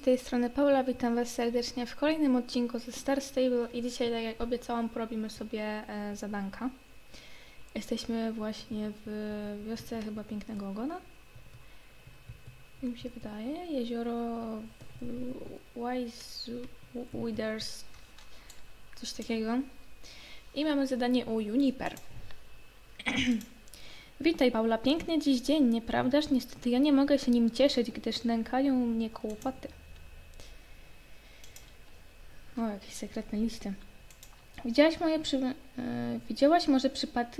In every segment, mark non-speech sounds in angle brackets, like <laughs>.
z tej strony Paula, witam Was serdecznie w kolejnym odcinku ze Star Stable i dzisiaj, tak jak obiecałam, porobimy sobie e, zadanka. Jesteśmy właśnie w wiosce chyba Pięknego Ogona. Jak mi się wydaje, jezioro Wise Withers, coś takiego. I mamy zadanie u Juniper. <clears throat> Witaj Paula, piękny dziś dzień, nieprawdaż? Niestety ja nie mogę się nim cieszyć, gdyż nękają mnie kłopoty. O, jakieś sekretne listy. Widziałaś moje przy... e, widziałaś może przypad...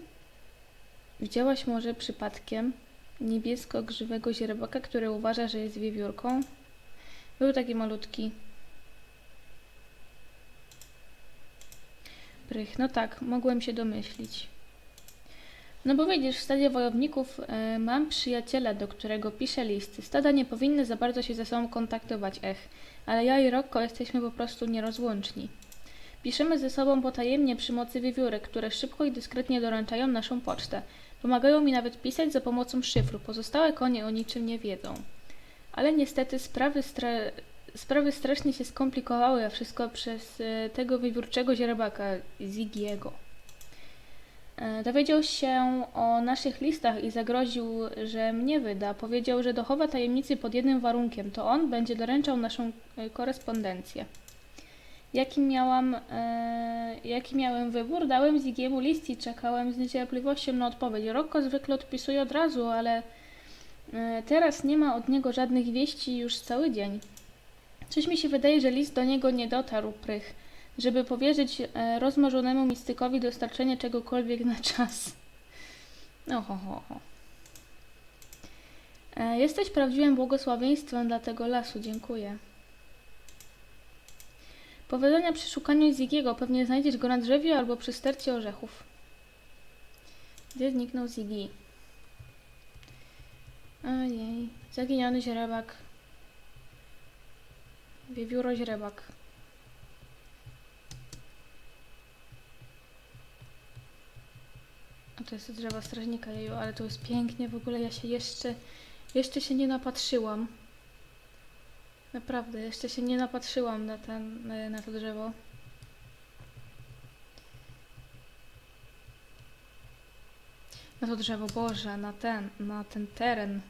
Widziałaś może przypadkiem niebiesko-grzywego źrebaka, który uważa, że jest wiewiórką? Był taki malutki. Prych, no tak, mogłem się domyślić. No bo widzisz, w stadzie wojowników e, mam przyjaciela, do którego piszę listy. Stada nie powinny za bardzo się ze sobą kontaktować, ech, ale ja i Rocco jesteśmy po prostu nierozłączni. Piszemy ze sobą potajemnie przy mocy wiewiórek, które szybko i dyskretnie doręczają naszą pocztę. Pomagają mi nawet pisać za pomocą szyfru, pozostałe konie o niczym nie wiedzą. Ale niestety sprawy, sprawy strasznie się skomplikowały, a wszystko przez e, tego wiewiórczego źrebaka, Zigiego. E, Dowiedział się o naszych listach i zagroził, że mnie wyda. Powiedział, że dochowa tajemnicy pod jednym warunkiem. To on będzie doręczał naszą e, korespondencję. Jaki miałam, e, jaki miałem wybór? Dałem Zigiemu list i czekałem z niecierpliwością na odpowiedź. Rocco zwykle odpisuje od razu, ale e, teraz nie ma od niego żadnych wieści już cały dzień. Coś mi się wydaje, że list do niego nie dotarł, prych żeby powierzyć e, rozmarzonemu mistykowi dostarczenie czegokolwiek na czas. Oho, ho, ho. E, jesteś prawdziwym błogosławieństwem dla tego lasu, dziękuję. Powodzenia przy szukaniu Zigiego. Pewnie znajdziesz go na drzewie albo przy stercie orzechów. Gdzie zniknął Ziggy? Ojej. Zaginiony źrebak. Wiewióro źrebak. A to jest drzewa strażnika jeju, ale to jest pięknie. W ogóle ja się jeszcze, jeszcze się nie napatrzyłam. Naprawdę, jeszcze się nie napatrzyłam na, ten, na to drzewo. Na to drzewo, Boże, na ten, na ten teren.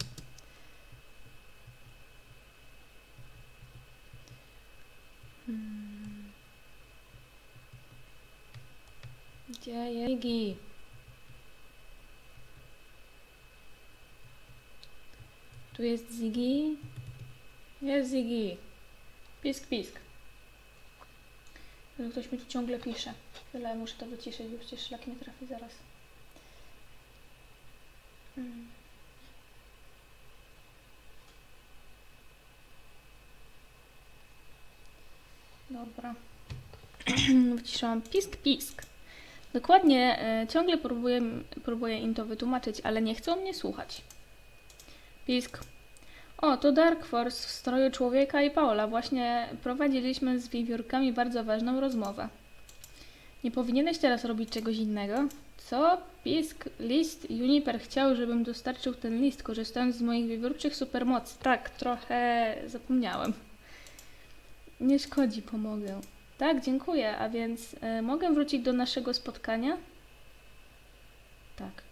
Hmm. Gdzie jest Iggy? Tu jest Ziggy. Jest Ziggy. Pisk, pisk. Ale Ktoś mi tu ciągle pisze. Tyle muszę to wyciszyć, bo przecież szlak nie trafi zaraz. Mm. Dobra. <clears throat> Wyciszałam pisk, pisk. Dokładnie, e, ciągle próbuję, próbuję im to wytłumaczyć, ale nie chcą mnie słuchać. Pisk. O, to Dark Force w stroju człowieka i Paola. Właśnie prowadziliśmy z wiewiórkami bardzo ważną rozmowę. Nie powinieneś teraz robić czegoś innego? Co? Pisk, list. Juniper chciał, żebym dostarczył ten list, korzystając z moich wiewiórczych supermocy. Tak, trochę zapomniałem. Nie szkodzi, pomogę. Tak, dziękuję. A więc e, mogę wrócić do naszego spotkania? Tak.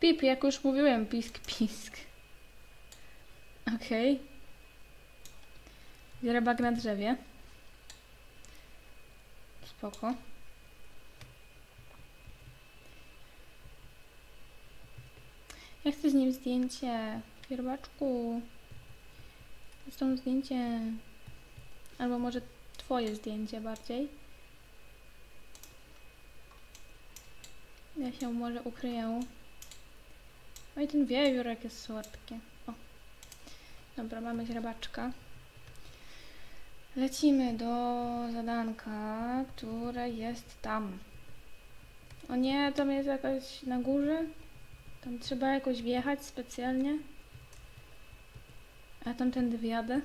Pip, jak już mówiłem, pisk, pisk. Okej. Biorę bag na drzewie. Spoko. Ja chcę z nim zdjęcie. Pierbaczku. Z tą zdjęcie. Albo może twoje zdjęcie bardziej. Ja się może ukryję. Oj, ten wiewiórek jest słodki. Dobra, mamy źrebaczka. Lecimy do zadanka, które jest tam. O nie, tam jest jakaś na górze. Tam trzeba jakoś wjechać specjalnie. A tamtędy wjadę?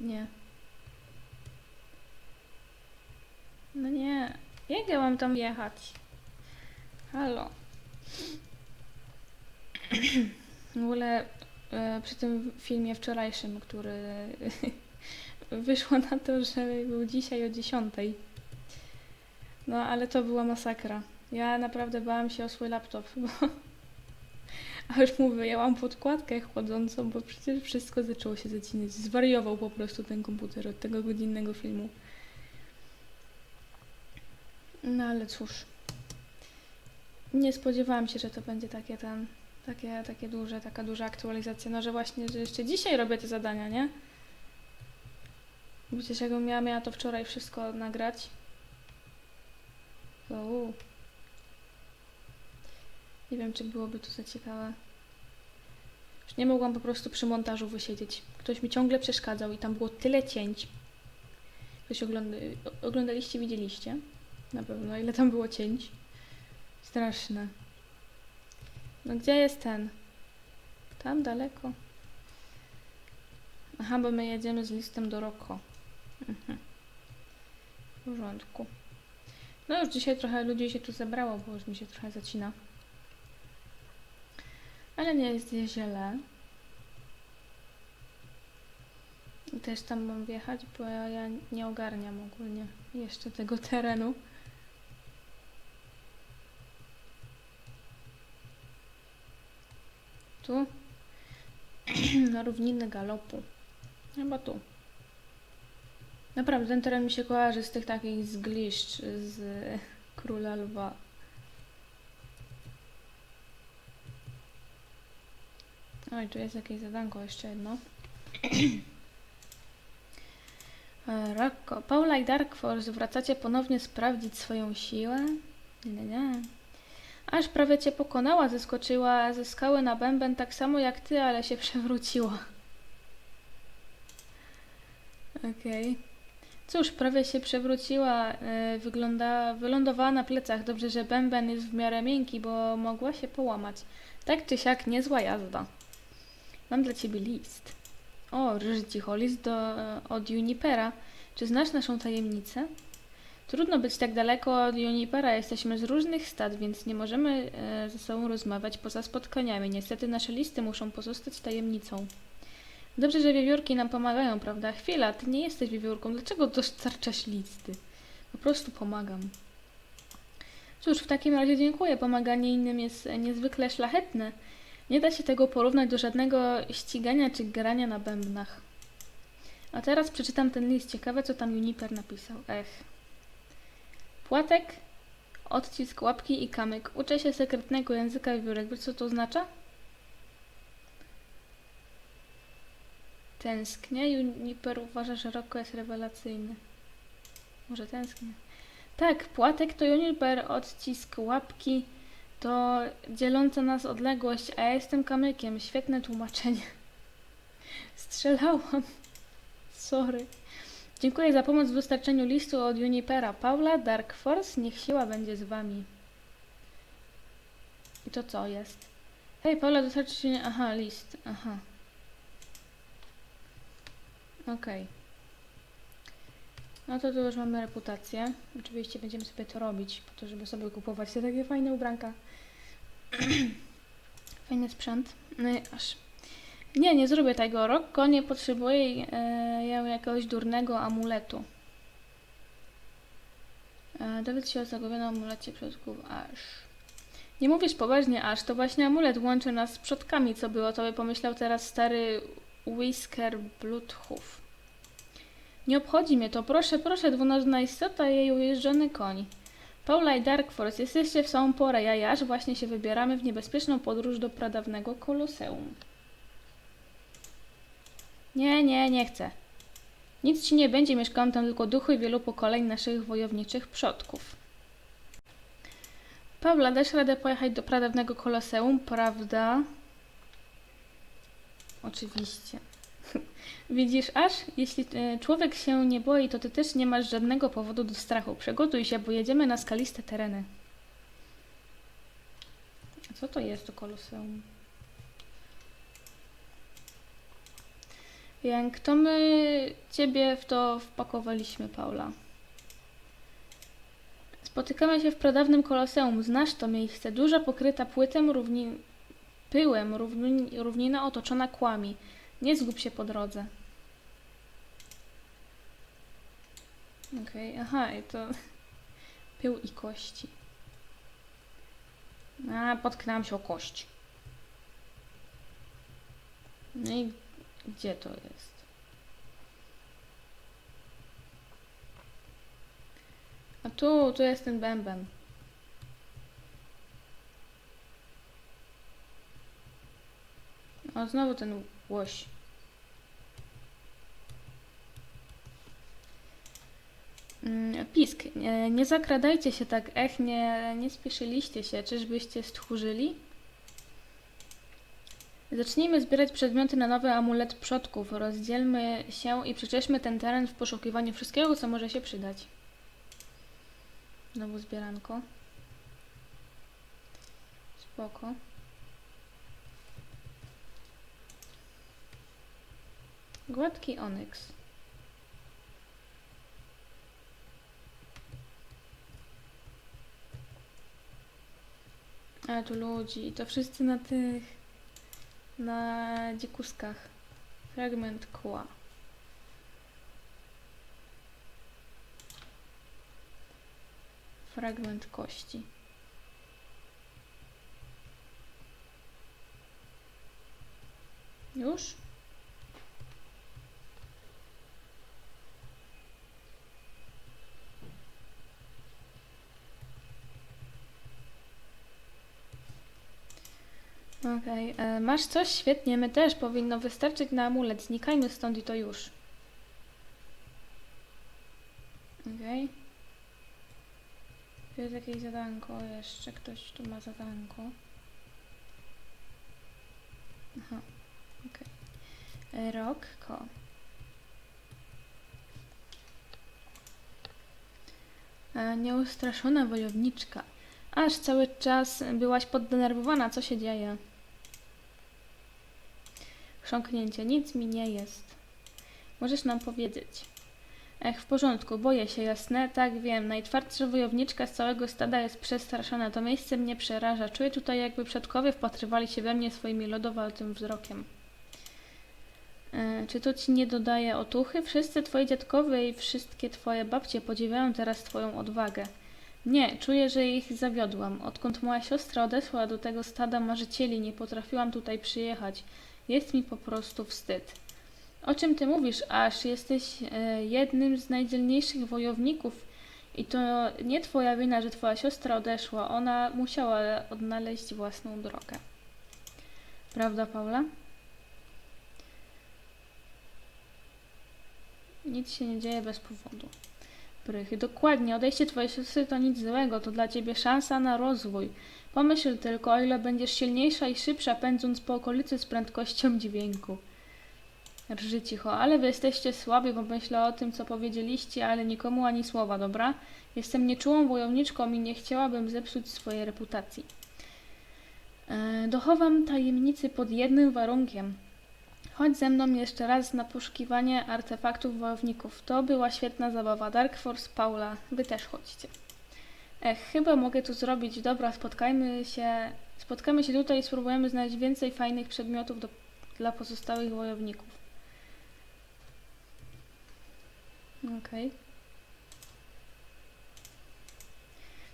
Nie. No nie. Jak ja mam tam wjechać? Halo. <clears throat> W ogóle przy tym filmie wczorajszym, który <laughs> wyszło na to, że był dzisiaj o 10. No, ale to była masakra. Ja naprawdę bałam się o swój laptop, <laughs> bo a już mu wyjęłam podkładkę chłodzącą, bo przecież wszystko zaczęło się zacinać. Zwariował po prostu ten komputer od tego godzinnego filmu. No ale cóż. Nie spodziewałam się, że to będzie takie ten, takie, takie duże, taka duża aktualizacja. No, że właśnie, że jeszcze dzisiaj robię te zadania, nie? Przecież jakbym miała, miała to wczoraj wszystko nagrać. To. Nie wiem, czy byłoby to za ciekawe. Już nie mogłam po prostu przy montażu wysiedzieć. Ktoś mi ciągle przeszkadzał i tam było tyle cięć. Ktoś ogląda oglądaliście, widzieliście? Na pewno, ile tam było cięć. Straszne. No gdzie jest ten? Tam daleko. Aha, bo my jedziemy z listem do Roko. Mhm. W porządku. No już dzisiaj trochę ludzi się tu zebrało, bo już mi się trochę zacina. Ale nie jest źle. I też tam mam wjechać, bo ja, ja nie ogarniam ogólnie jeszcze tego terenu. Tu? <clears throat> Na równiny galopu. Chyba tu. Naprawdę, ten teren mi się kojarzy z tych takich zgliszcz z <laughs> Króla Lwa. Oj, tu jest jakieś zadanko jeszcze jedno. <clears throat> E, Rocco. Paula i Dark Force, wracacie ponownie sprawdzić swoją siłę? Nie, nie, nie. Aż prawie cię pokonała, zeskoczyła ze skały na bęben tak samo jak ty, ale się przewróciła. Okej. Cóż, prawie się przewróciła, e, wygląda, wylądowała na plecach. Dobrze, że bęben jest w miarę miękki, bo mogła się połamać. Tak czy siak, niezła jazda. Mam dla ciebie list. O, ryży cicho, list do, od Junipera. Czy znasz naszą tajemnicę? Trudno być tak daleko od Junipera. Jesteśmy z różnych stad, więc nie możemy e, ze sobą rozmawiać poza spotkaniami. Niestety nasze listy muszą pozostać tajemnicą. Dobrze, że wiewiórki nam pomagają, prawda? Chwila, ty nie jesteś wiewiórką. Dlaczego dostarczasz listy? Po prostu pomagam. Cóż, w takim razie dziękuję. Pomaganie innym jest e, niezwykle szlachetne. Nie da się tego porównać do żadnego ścigania czy grania na bębnach. A teraz przeczytam ten list. Ciekawe, co tam Juniper napisał. Ech. Płatek, odcisk łapki i kamyk. Uczę się sekretnego języka wiewiórek. Wiesz, co to oznacza? Tęsknię. Juniper uważa, że Rocco jest rewelacyjny. Może tęsknię. Tak, płatek to Juniper, odcisk łapki to dzieląca nas odległość, a ja jestem kamykiem. Świetne tłumaczenie. <laughs> Strzelałam. Sorry. Dziękuję za pomoc w dostarczeniu listu od Junipera. Paula, Dark Force, niech siła będzie z wami. I to co jest? Hej, Paula, dostarczy się... Aha, list. Aha. Okej. No to tu już mamy reputację. Oczywiście będziemy sobie to robić, po to, żeby sobie kupować te takie fajne ubranka. <clears throat> Fajny sprzęt. No i aż. Nie, nie zrobię tego. Rokko nie potrzebuje e, ja jakiegoś durnego amuletu. E, dowiedz się o zagubionym amulecie przodków aż. Nie mówisz poważnie aż, to właśnie amulet łączy nas z przodkami, co było, to by pomyślał teraz stary Whisker Bluetooth. Nie obchodzi mnie to, proszę, proszę, dwunożna istota i jej ujeżdżony koń. Paula i Dark Force, jesteście w samą porę, ja i aż właśnie się wybieramy w niebezpieczną podróż do pradawnego koloseum. Nie, nie, nie chcę. Nic ci nie będzie, mieszkają tam tylko duchy wielu pokoleń naszych wojowniczych przodków. Paula, dasz radę pojechać do pradawnego koloseum, prawda? Oczywiście. <laughs> Widzisz, aż jeśli e, człowiek się nie boi, to ty też nie masz żadnego powodu do strachu. Przygotuj się, bo jedziemy na skaliste tereny. A co to jest to koloseum? Jak to my ciebie w to wpakowaliśmy, Paula? Spotykamy się w pradawnym koloseum. Znasz to miejsce. Duża pokryta płytem równi... pyłem, równi, równina otoczona kłami. Nie zgub się po drodze. Okej, aha, i to <laughs> pył i kości. A, potknęłam się o kość. No i gdzie to jest? A tu, tu jest ten bęben. O, znowu ten łoś. Mm, Pisk, nie, nie zakradajcie się tak, ech, nie, nie spieszyliście się, czyżbyście stchórzyli? Zacznijmy zbierać przedmioty na nowy amulet przodków. Rozdzielmy się i przeczeszmy ten teren w poszukiwaniu wszystkiego, co może się przydać. Znowu zbieranko. Spoko. Gładki onyks. Ale tu ludzi, to wszyscy na tych, na dzikuskach. Fragment kła. Fragment kości. Już? Okej, e, masz coś? Świetnie, my też. Powinno wystarczyć na amulet. Znikajmy stąd i to już. Okej. Tu jest jakieś zadanko jeszcze. Ktoś tu ma zadanko. Aha, okej. E, Rok, ko. E, Nieustraszona wojowniczka. Aż cały czas byłaś poddenerwowana. Co się dzieje? Chrząknięcie. Nic mi nie jest. Możesz nam powiedzieć. Ech, w porządku, boję się, jasne? Tak, wiem. Najtwardsza wojowniczka z całego stada jest przestraszona. To miejsce mnie przeraża. Czuję tutaj, jakby przodkowie wpatrywali się we mnie swoimi lodowatym wzrokiem. E, czy to ci nie dodaje otuchy? Wszyscy twoi dziadkowie i wszystkie twoje babcie podziwiają teraz twoją odwagę. Nie, czuję, że ich zawiodłam. Odkąd moja siostra odeszła do tego stada marzycieli, nie potrafiłam tutaj przyjechać. Jest mi po prostu wstyd. O czym ty mówisz, aż jesteś e, jednym z najdzielniejszych wojowników i to nie twoja wina, że twoja siostra odeszła. Ona musiała odnaleźć własną drogę. Prawda, Paula? Nic się nie dzieje bez powodu. Prychy. Dokładnie, odejście twojej siostry to nic złego, to dla ciebie szansa na rozwój. Pomyśl tylko, o ile będziesz silniejsza i szybsza, pędząc po okolicy z prędkością dźwięku. Rży cicho, ale wy jesteście słabi, bo myślę o tym, co powiedzieliście, ale nikomu ani słowa, dobra? Jestem nieczułą wojowniczką i nie chciałabym zepsuć swojej reputacji. E, dochowam tajemnicy pod jednym warunkiem. Chodź ze mną jeszcze raz na poszukiwanie artefaktów wojowników. To była świetna zabawa. Dark Force, Paula, wy też chodźcie. Ech, chyba mogę tu zrobić. Dobra, spotkajmy się. Spotkamy się tutaj i spróbujemy znaleźć więcej fajnych przedmiotów do, dla pozostałych wojowników. Okej.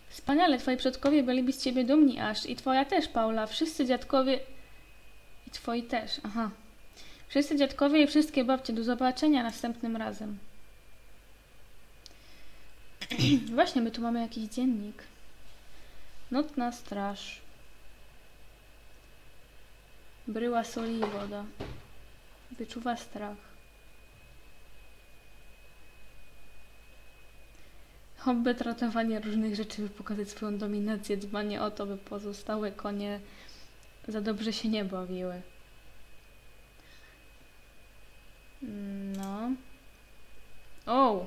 Wspaniale, twoi przodkowie byliby z ciebie dumni aż. I twoja też, Paula. Wszyscy dziadkowie... I twoi też, aha. Wszyscy dziadkowie i wszystkie babcie. Do zobaczenia następnym razem. <clears throat> Właśnie, my tu mamy jakiś dziennik. Nocna straż. Bryła soli i woda. Wyczuwa strach. Hobby ratowanie różnych rzeczy, by pokazać swoją dominację, dbanie o to, by pozostałe konie za dobrze się nie bawiły. No. O!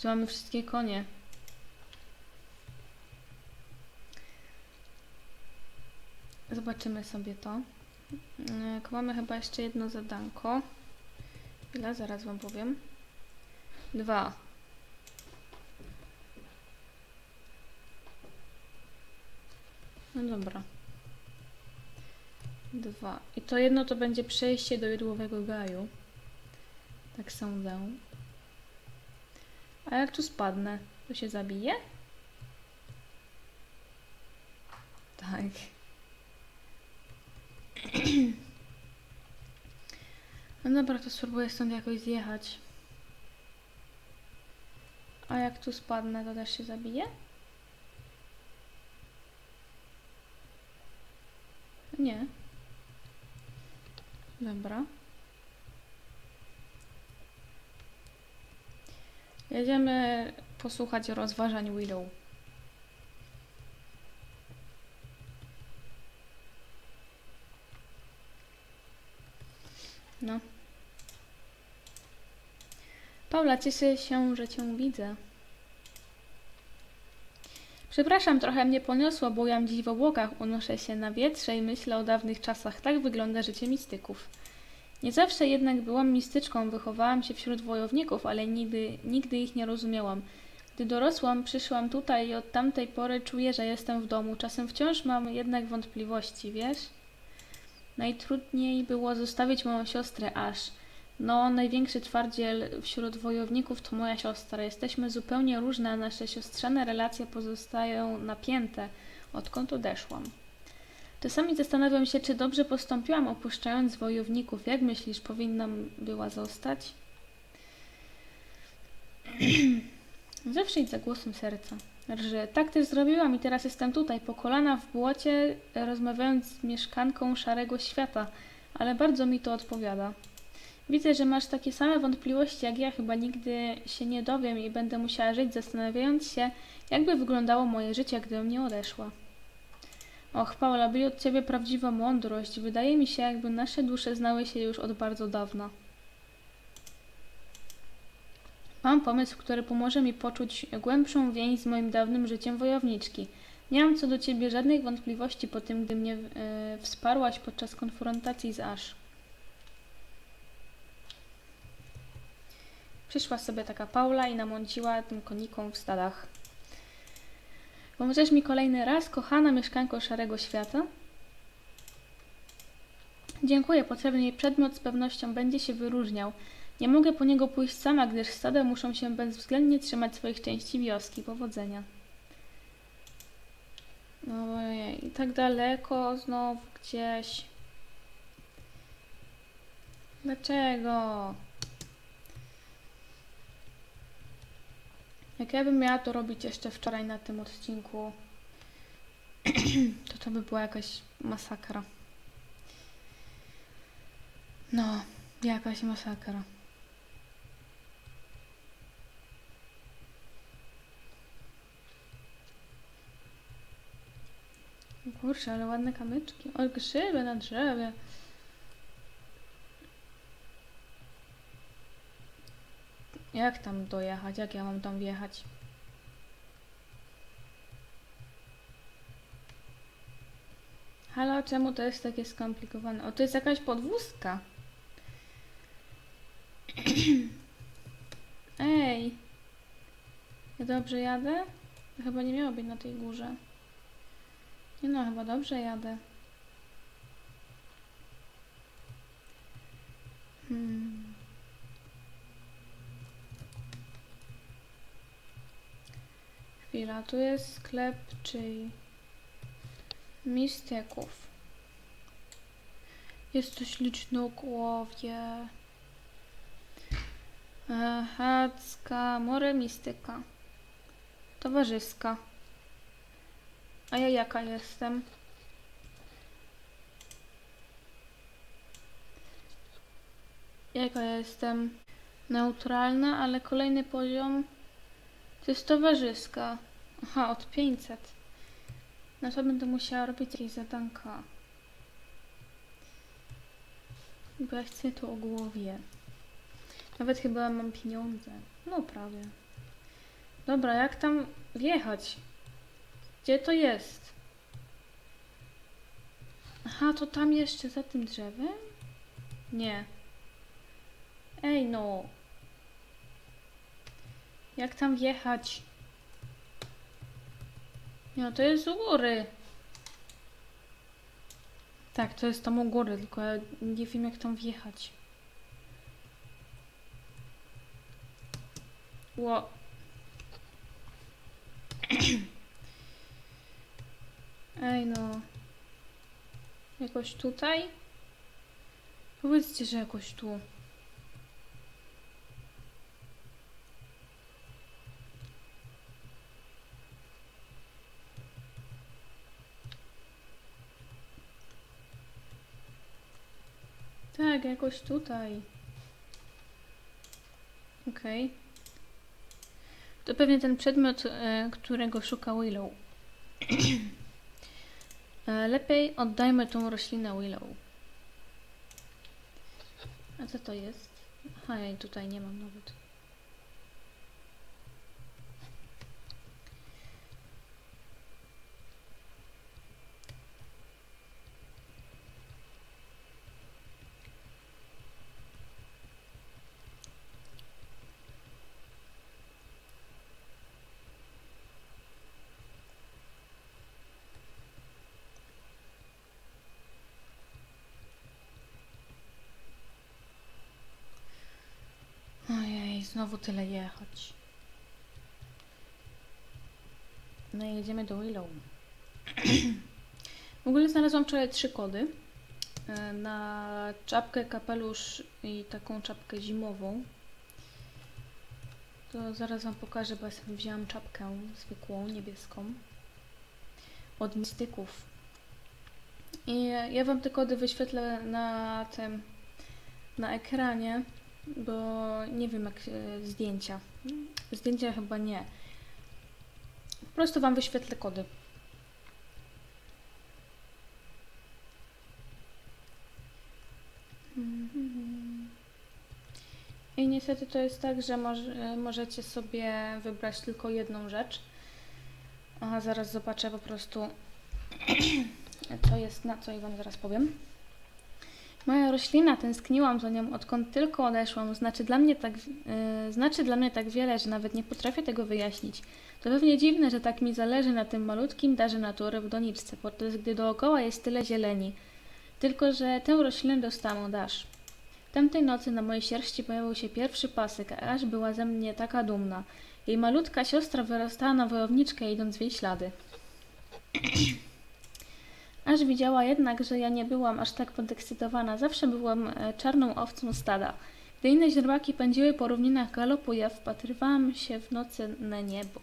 Tu mamy wszystkie konie. Zobaczymy sobie to. Jak mamy chyba jeszcze jedno zadanko. Ile? Zaraz wam powiem. Dwa. No dobra. Dwa. I to jedno to będzie przejście do jodłowego gaju. Tak sądzę. A jak tu spadnę? To się zabije? Tak. No dobra, to spróbuję stąd jakoś zjechać. A jak tu spadnę, to też się zabije? Nie. Dobra. Jedziemy posłuchać rozważań Willow. No. Paula, cieszę się, że cię widzę. Przepraszam, trochę mnie poniosło, bo ja dziś w obłokach, unoszę się na wietrze i myślę o dawnych czasach. Tak wygląda życie mistyków. Nie zawsze jednak byłam mistyczką, wychowałam się wśród wojowników, ale nigdy, nigdy ich nie rozumiałam. Gdy dorosłam, przyszłam tutaj i od tamtej pory czuję, że jestem w domu. Czasem wciąż mam jednak wątpliwości, wiesz? Najtrudniej było zostawić moją siostrę Aż. No, największy twardziel wśród wojowników to moja siostra. Jesteśmy zupełnie różne, a nasze siostrzane relacje pozostają napięte, odkąd odeszłam. Czasami zastanawiam się, czy dobrze postąpiłam opuszczając wojowników. Jak myślisz, powinnam była zostać? <clears throat> Zawsze idź za głosem serca. Że tak też zrobiłam i teraz jestem tutaj, po kolana w błocie, rozmawiając z mieszkanką Szarego Świata, ale bardzo mi to odpowiada. Widzę, że masz takie same wątpliwości jak ja, chyba nigdy się nie dowiem i będę musiała żyć zastanawiając się, jakby wyglądało moje życie, gdybym nie odeszła. Och, Paula, byli od ciebie prawdziwa mądrość. Wydaje mi się, jakby nasze dusze znały się już od bardzo dawna. Mam pomysł, który pomoże mi poczuć głębszą więź z moim dawnym życiem wojowniczki. Nie mam co do ciebie żadnych wątpliwości po tym, gdy mnie e, wsparłaś podczas konfrontacji z Ash. Przyszła sobie taka Paula i namąciła tym konikom w stadach. Pomożesz mi kolejny raz, kochana mieszkanko Szarego Świata? Dziękuję, potrzebny mi przedmiot z pewnością będzie się wyróżniał. Nie mogę po niego pójść sama, gdyż stada muszą się bezwzględnie trzymać swoich części wioski. Powodzenia. Ojej, i tak daleko znowu gdzieś. Dlaczego? Jak ja bym miała to robić jeszcze wczoraj na tym odcinku, <clears throat> to to by była jakaś masakra. No, jakaś masakra. Kurczę, ale ładne kamyczki. O, grzyby na drzewie. Jak tam dojechać? Jak ja mam tam wjechać? Halo, czemu to jest takie skomplikowane? O, to jest jakaś podwózka. <clears throat> Ej. Ja dobrze jadę? Chyba nie miało być na tej górze. Nie no, chyba dobrze jadę. Hmm. Chwila, tu jest sklep czyj? Mistyków. Jest to ślicznogłowie. Chacka, more mistyka. Towarzyska. A ja jaka jestem? Jaka ja jestem? Neutralna, ale kolejny poziom to jest towarzyska. Aha, od 500. No to będę musiała robić jakieś zadanka. Bo ja chcę to o głowie. Nawet chyba mam pieniądze. No prawie. Dobra, jak tam wjechać? Gdzie to jest? Aha, to tam jeszcze za tym drzewem? Nie. Ej, no. Jak tam wjechać? No to jest u góry. Tak, to jest tam u góry, tylko ja nie wiem jak tam wjechać. Ło. <clears throat> Ej no. Jakoś tutaj? Powiedzcie, że jakoś tu. Tak, jakoś tutaj. Okej. To pewnie ten przedmiot, e, którego szuka Willow. <clears throat> E, Lepiej oddajmy tą roślinę Willow. A co to jest? Aha, ja jej tutaj nie mam nawet. Ojej, znowu tyle jechać. No i jedziemy do Willow. w ogóle znalazłam wczoraj trzy kody. e, Na czapkę, kapelusz i taką czapkę zimową. To zaraz wam pokażę, bo ja sobie wzięłam czapkę zwykłą, niebieską. Od mistyków. I ja wam te kody wyświetlę na tym, na ekranie, bo nie wiem jak e, zdjęcia. Zdjęcia chyba nie. Po prostu wam wyświetlę kody. I niestety to jest tak, że może, możecie sobie wybrać tylko jedną rzecz. Aha, zaraz zobaczę po prostu <clears throat> co jest na co i wam zaraz powiem. Moja roślina, tęskniłam za nią odkąd tylko odeszłam. Znaczy dla, mnie tak, yy, znaczy dla mnie tak wiele, że nawet nie potrafię tego wyjaśnić. To pewnie dziwne, że tak mi zależy na tym malutkim darze natury w doniczce, podczas gdy dookoła jest tyle zieleni. Tylko, że tę roślinę dostałam od Aż. Tamtej nocy na mojej sierści pojawił się pierwszy pasek, a Aż była ze mnie taka dumna. Jej malutka siostra wyrastała na wojowniczkę, idąc w jej ślady. <clears throat> Aż widziała jednak, że ja nie byłam aż tak podekscytowana. Zawsze byłam e, czarną owcą stada. Gdy inne źrebaki pędziły po równinach galopu, ja wpatrywałam się w nocy na niebo.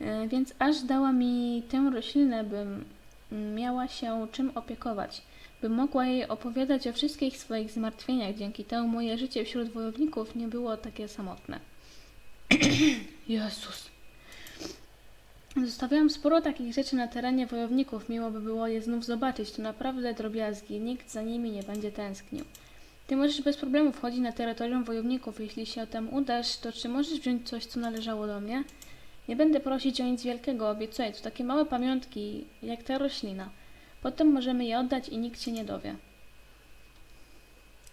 E, Więc aż dała mi tę roślinę, bym miała się czym opiekować, bym mogła jej opowiadać o wszystkich swoich zmartwieniach. Dzięki temu moje życie wśród wojowników nie było takie samotne. <clears throat> Jezus. Zostawiałam sporo takich rzeczy na terenie wojowników. Miło by było je znów zobaczyć. To naprawdę drobiazgi. Nikt za nimi nie będzie tęsknił. Ty możesz bez problemu wchodzić na terytorium wojowników. Jeśli się tam udasz, to czy możesz wziąć coś, co należało do mnie? Nie będę prosić o nic wielkiego, obiecuję. To takie małe pamiątki, jak ta roślina. Potem możemy je oddać i nikt się nie dowie.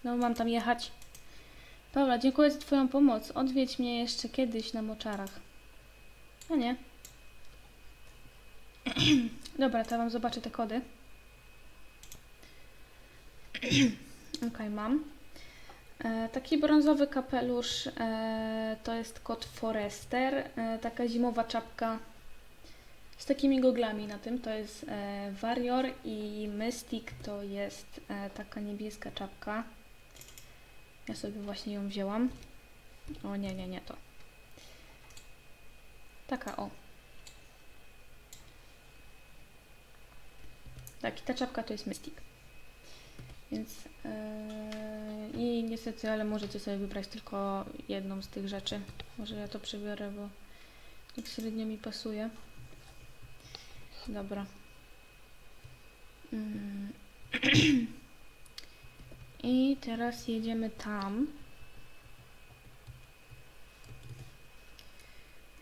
No, mam tam jechać. Paula, dziękuję za Twoją pomoc. Odwiedź mnie jeszcze kiedyś na moczarach. A nie. <clears throat> Dobra, to ja wam zobaczę te kody. <clears throat> ok, mam. E, taki brązowy kapelusz e, to jest kod Forester. E, taka zimowa czapka z takimi goglami na tym to jest e, Warrior i Mystic to jest e, taka niebieska czapka. Ja sobie właśnie ją wzięłam. O nie, nie, nie to. Taka o. Tak, i ta czapka to jest Mystic. Więc yy, i niestety, ale możecie sobie wybrać tylko jedną z tych rzeczy. Może ja to przebiorę, bo tak średnio mi pasuje. Dobra. Mm. <clears throat> I teraz jedziemy tam.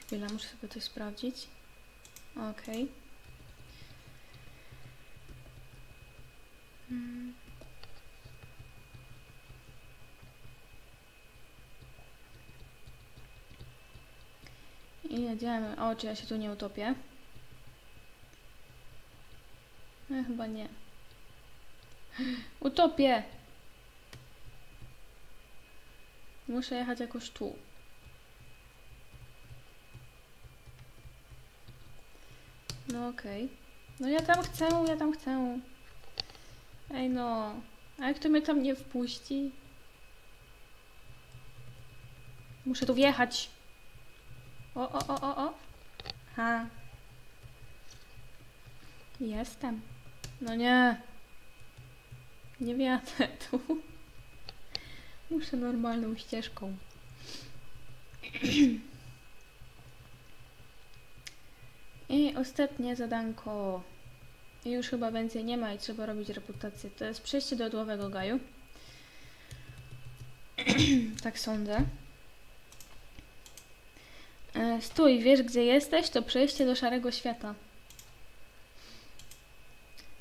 Chwila, muszę sobie coś sprawdzić. Okej. Mm. I jedziemy. O, czy ja się tu nie utopię? No, chyba nie. Utopię! Muszę jechać jakoś tu. No okej. No ja tam chcę, ja tam chcę. Ej no. A jak to mnie tam nie wpuści? Muszę tu wjechać. O, o, o, o, o. Ha. Jestem. No nie. Nie wjadę <laughs> tu. Muszę normalną ścieżką. <clears throat> I ostatnie zadanko. Już chyba więcej nie ma i trzeba robić reputację. To jest przejście do odłowego gaju. <clears throat> tak sądzę. E, Stój, wiesz gdzie jesteś? To przejście do szarego świata.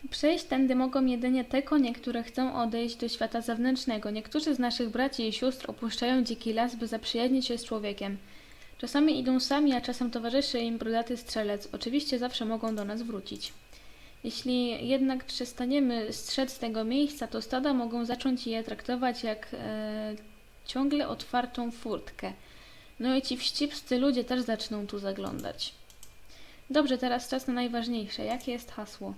Przejść tędy mogą jedynie te konie, które chcą odejść do świata zewnętrznego. Niektórzy z naszych braci i sióstr opuszczają dziki las, by zaprzyjaźnić się z człowiekiem. Czasami idą sami, a czasem towarzyszy im brudaty strzelec. Oczywiście zawsze mogą do nas wrócić. Jeśli jednak przestaniemy strzec z tego miejsca, to stada mogą zacząć je traktować jak e, ciągle otwartą furtkę. No i ci wścibscy ludzie też zaczną tu zaglądać. Dobrze, teraz czas na najważniejsze. Jakie jest hasło?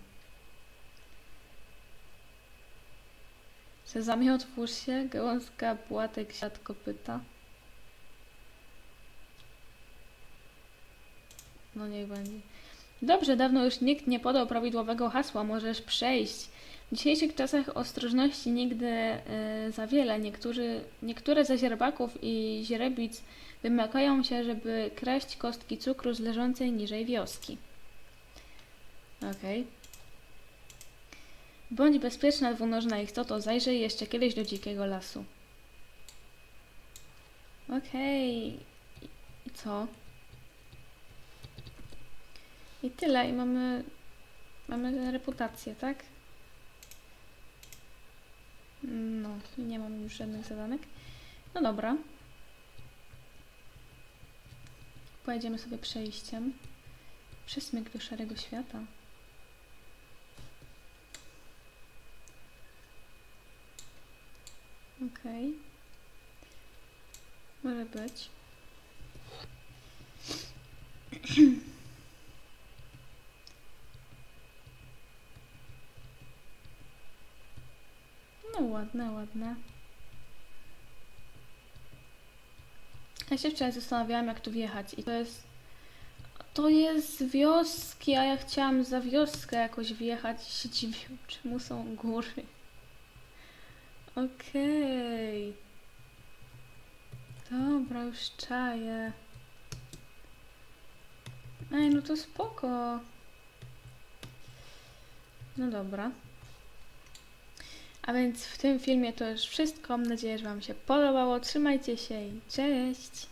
Sezamie, otwórz się. Gałązka, płatek, siat, kopyta. No niech będzie. Dobrze, dawno już nikt nie podał prawidłowego hasła. Możesz przejść. W dzisiejszych czasach ostrożności nigdy e, za wiele. Niektórzy, niektóre ze źrebaków i źrebic wymagają się, żeby kraść kostki cukru z leżącej niżej wioski. Okej. Bądź bezpieczna, dwunożna istoto, zajrzyj jeszcze kiedyś do dzikiego lasu. Okej. I co? I tyle. I mamy... Mamy reputację, tak? No, nie mam już żadnych zadanek. No dobra. Pojedziemy sobie przejściem. Przesmyk do szarego świata. Okej. Może być. <clears throat> No ładne, ładne. Ja się wczoraj zastanawiałam, jak tu wjechać i to jest... To jest wioski, a ja chciałam za wioskę jakoś wjechać i się dziwię, <laughs> czemu są góry. Okej. Dobra, już czaję. Ej, no to spoko. No dobra. A więc w tym filmie to już wszystko. Mam nadzieję, że Wam się podobało. Trzymajcie się i cześć!